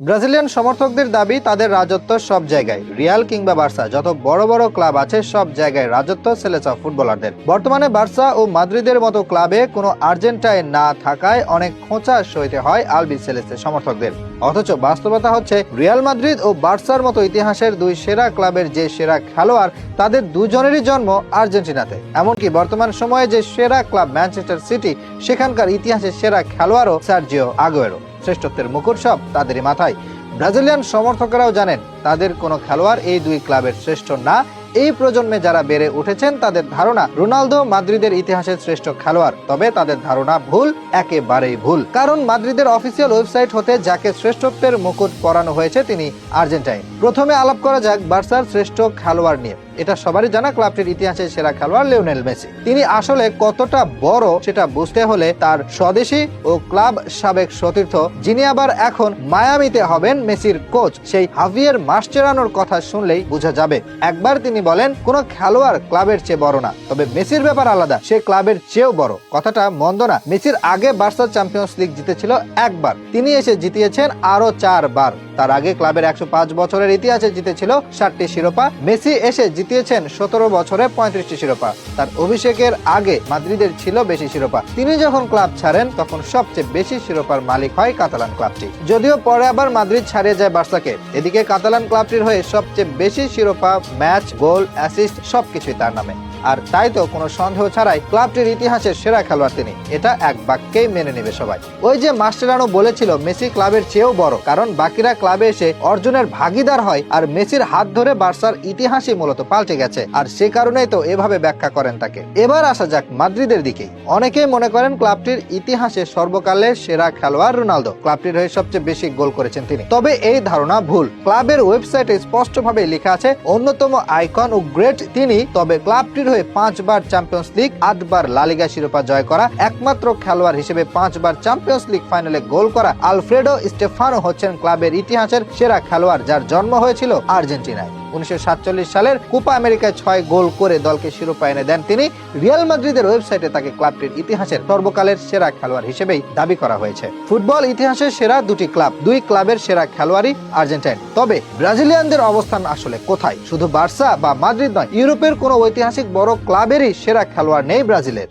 Brazilian সমর্থকদের দাবি, তাদের রাজত্ব সব জায়গায়। রিয়াল কিংবা বার্সা, যত বড় বড় ক্লাব আছে, সব জায়গায় রাজত্ব সেলেসা ফুটবলারদের। বর্তমানে বার্সা ও মাদ্রিদের মতো ক্লাবে কোনো আর্জেন্টাইন না থাকায় অনেক খোঁচা সইতে হয় আলবি সেলেস্তের সমর্থকদের। অথচ বাস্তবতা হচ্ছে, রিয়াল মাদ্রিদ ও বার্সার মতো ইতিহাসের দুই সেরা ক্লাবের যে সেরা খেলোয়াড়, তাদের দুজনেরই জন্ম আর্জেন্টিনাতে। এমনকি বর্তমান সময়ে যে সেরা ক্লাব ম্যানচেস্টার সিটি, সেখানকার ইতিহাসের সেরা খেলোয়াড়ও সার্জিও আগুয়েরো। শ্রেষ্ঠত্বের মুকুট সব তাদেরই মাথায়। ব্রাজিলিয়ান সমর্থকরাও জানেন, তাদের কোনো খেলোয়াড় এই দুই ক্লাবের শ্রেষ্ঠ না এই প্রজন্মে যারা বেড়ে উঠেছেন, তাদের ধারণা রোনালদো মাদ্রিদের ইতিহাসের শ্রেষ্ঠ খেলোয়াড়। তবে তাদের ধারণা ভুল, একেবারেই ভুল। কারণ মাদ্রিদের অফিসিয়াল ওয়েবসাইট হতে যাকে শ্রেষ্ঠত্বের মুকুট পরানো হয়েছে, তিনি আর্জেন্টাইন। প্রথমে আলাপ করা যাক বার্সার শ্রেষ্ঠ খেলোয়াড় নিয়ে। এটা সবারই জানা, ক্লাবটির ইতিহাসের সেরা খেলোয়াড় লিওনেল মেসি। তিনি আসলে কতটা বড়, সেটা বুঝতে হলে তার স্বদেশী ও ক্লাব সাবেক সতীর্থ, যিনি আবার এখন মায়ামিতে হবেন মেসির কোচ, সেই হাভিয়ের মাস্টেরানোর কথা শুনলেই বোঝা যাবে। একবার তিনি বলেন, কোন খেলোয়াড় ক্লাবের চেয়ে বড় না। তবে মেসির ব্যাপার আলাদা, সে ক্লাবের চেয়েও বড়। কথাটা মন্দ না। মেসির আগে বার্সা চ্যাম্পিয়ন্স লিগ জিতেছিল একবার। তিনি এসে জিতিয়েছেন আরও চারবার। তার আগে ক্লাবের একশো পাঁচ বছরের ইতিহাসে জিতেছিল ষাটটি শিরোপা। মেসি এসে জিতিয়েছেন সতেরো বছরে পঁয়ত্রিশটি শিরোপা। তার অভিষেকের আগে মাদ্রিদের ছিল বেশি শিরোপা। তিনি যখন ক্লাব ছাড়েন, তখন সবচেয়ে বেশি শিরোপার মালিক হয় কাতালান ক্লাবটি। যদিও পরে আবার মাদ্রিদ ছাড়িয়ে যায় বার্সাকে। এদিকে কাতালান ক্লাবটির হয়ে সবচেয়ে বেশি শিরোপা ম্যাচ গোল অ্যাসিস্ট সবকিছুই তার নামে। আর তাই তো কোনো সন্দেহ ছাড়াই ক্লাবটির ইতিহাসের সেরা খেলোয়াড় তিনি। এটা এক বাক্যেই মেনে নেবে সবাই। ওই যে মাস্টারানো বলেছিল, মেসি ক্লাবের চেয়েও বড়, কারণ বাকিরা ক্লাবে এসে অর্জনের ভাগিদার হয় আর মেসির হাত ধরে বার্সার ইতিহাসই মূলত পাল্টে গেছে, আর সে কারণেই তো এভাবে ব্যাখ্যা করেন তাকে। এবার আসা যাক মাদ্রিদের দিকে অনেকেই মনে করেন ক্লাবটির ইতিহাসে সর্বকালের সেরা খেলোয়াড় রোনালদো, ক্লাবটির হয়ে সবচেয়ে বেশি গোল করেছেন তিনি। তবে এই ধারণা ভুল। ক্লাবের ওয়েবসাইটে স্পষ্টভাবে লেখা আছে, অন্যতম আইকন ও গ্রেট তিনি, তবে ক্লাবটির হয়ে পাঁচবার চ্যাম্পিয়ন্স লিগ আটবার লালিগা শিরোপা জয় করা, একমাত্র খেলোয়াড় হিসেবে পাঁচবার চ্যাম্পিয়ন্স লিগ ফাইনালে গোল করা আলফ্রেডো স্টেফানো হচ্ছেন ক্লাবের ইতিহাসের সেরা খেলোয়াড় যার জন্ম হয়েছিল আর্জেন্টিনায়। উনিশশো সাতচল্লিশ সালের কোপা আমেরিকায় ছয় গোল করে দলকে শিরোপা এনে দেন তিনি। রিয়াল মাদ্রিদের ওয়েবসাইটে তাকে ক্লাবটির ইতিহাসের সর্বকালের সেরা খেলোয়াড় হিসেবেই দাবি করা হয়েছে। ফুটবল ইতিহাসের সেরা দুটি ক্লাব, দুই ক্লাবের সেরা খেলোয়াড়ই আর্জেন্টাইন। তবে ব্রাজিলিয়ানদের অবস্থান আসলে কোথায়? শুধু বার্সা বা মাদ্রিদ নয়, ইউরোপের কোনো ঐতিহাসিক বড় ক্লাবেরই সেরা খেলোয়াড় নেই ব্রাজিলের।